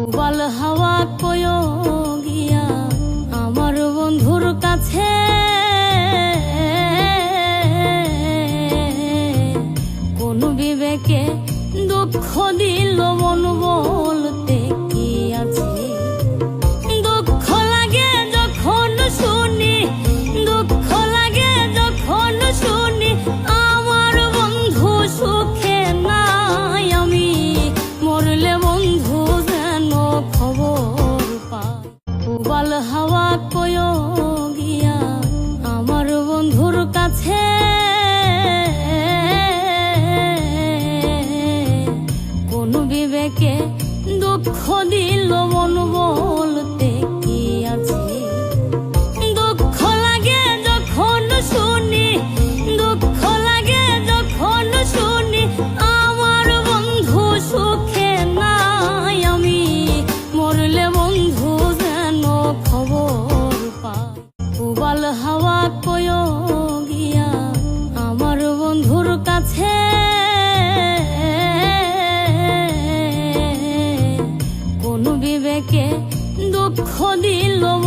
উবাল হাওয়া কয় গিয়া আমার বন্ধুর কাছে। কোন বিবেকে দুঃখ দিল মন সকাল হাওয়া কয় গিয়া আমার বন্ধুর কাছে। কোন বিবেকে দুঃখ দিল обходило